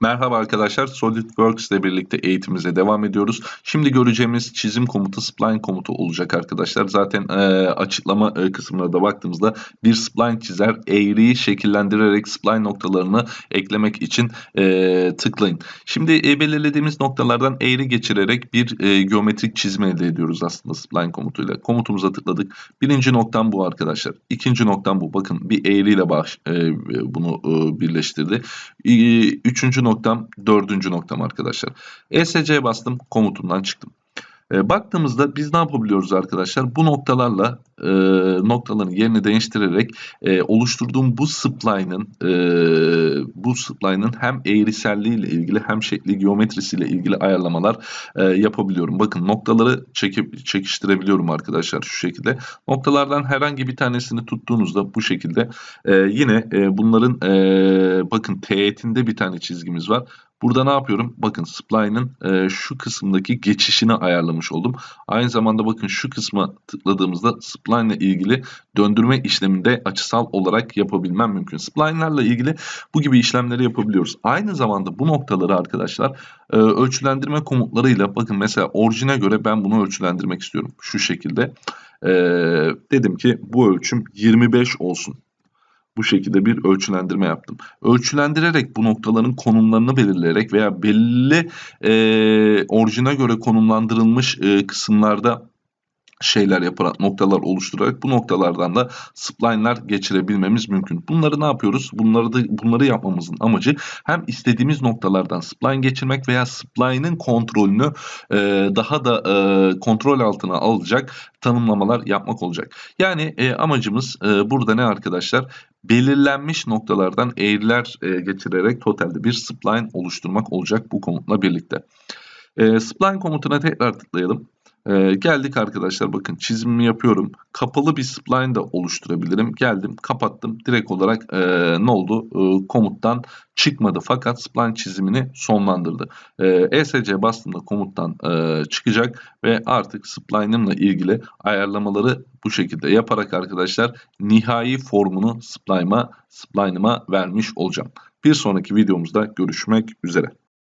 Merhaba arkadaşlar, SolidWorks ile birlikte eğitimimize devam ediyoruz. Şimdi göreceğimiz çizim komutu spline komutu olacak arkadaşlar. Zaten e, açıklama e, kısmına da baktığımızda bir spline çizer, eğriyi şekillendirerek spline noktalarını eklemek için e, tıklayın. Şimdi e, belirlediğimiz noktalardan eğri geçirerek bir e, geometrik çizme elde ediyoruz aslında spline komutuyla. Komutumuza tıkladık. Birinci noktam bu arkadaşlar. İkinci noktam bu. Bakın bir eğriyle baş, e, bunu e, birleştirdi. E, Üçüncü noktam, dördüncü noktam arkadaşlar. ESC'ye bastım, komutumdan çıktım. E, baktığımızda biz ne yapabiliyoruz arkadaşlar? Bu noktalarla e, noktaların yerini değiştirerek e, oluşturduğum bu spline'ın e, bu spline'ın hem eğriselliği ile ilgili hem şekli geometrisiyle ilgili ayarlamalar e, yapabiliyorum. Bakın noktaları çekip çekiştirebiliyorum arkadaşlar şu şekilde. Noktalardan herhangi bir tanesini tuttuğunuzda bu şekilde e, yine e, bunların e, bakın teğetinde bir tane çizgimiz var. Burada ne yapıyorum? Bakın spline'ın e, şu kısımdaki geçişini ayarlamış oldum. Aynı zamanda bakın şu kısma tıkladığımızda spline ile ilgili döndürme işleminde açısal olarak yapabilmem mümkün. Spline'larla ilgili bu gibi işlemleri yapabiliyoruz. Aynı zamanda bu noktaları arkadaşlar e, ölçülendirme komutlarıyla bakın mesela orijine göre ben bunu ölçülendirmek istiyorum. Şu şekilde. E, dedim ki bu ölçüm 25 olsun bu şekilde bir ölçülendirme yaptım. Ölçülendirerek bu noktaların konumlarını belirleyerek veya belli e, orijine göre konumlandırılmış e, kısımlarda şeyler yaparak noktalar oluşturarak bu noktalardan da spline'lar geçirebilmemiz mümkün. Bunları ne yapıyoruz? Bunları da bunları yapmamızın amacı hem istediğimiz noktalardan spline geçirmek veya spline'ın kontrolünü e, daha da e, kontrol altına alacak tanımlamalar yapmak olacak. Yani e, amacımız e, burada ne arkadaşlar? Belirlenmiş noktalardan eğriler e, geçirerek totalde bir spline oluşturmak olacak bu komutla birlikte. E, spline komutuna tekrar tıklayalım. Ee, geldik arkadaşlar bakın çizimimi yapıyorum. Kapalı bir spline da oluşturabilirim. Geldim kapattım. Direkt olarak e, ne oldu? E, komuttan çıkmadı fakat spline çizimini sonlandırdı. E, ESC bastığımda komuttan e, çıkacak ve artık spline'ımla ilgili ayarlamaları bu şekilde yaparak arkadaşlar nihai formunu spline'ıma spline'ıma vermiş olacağım. Bir sonraki videomuzda görüşmek üzere.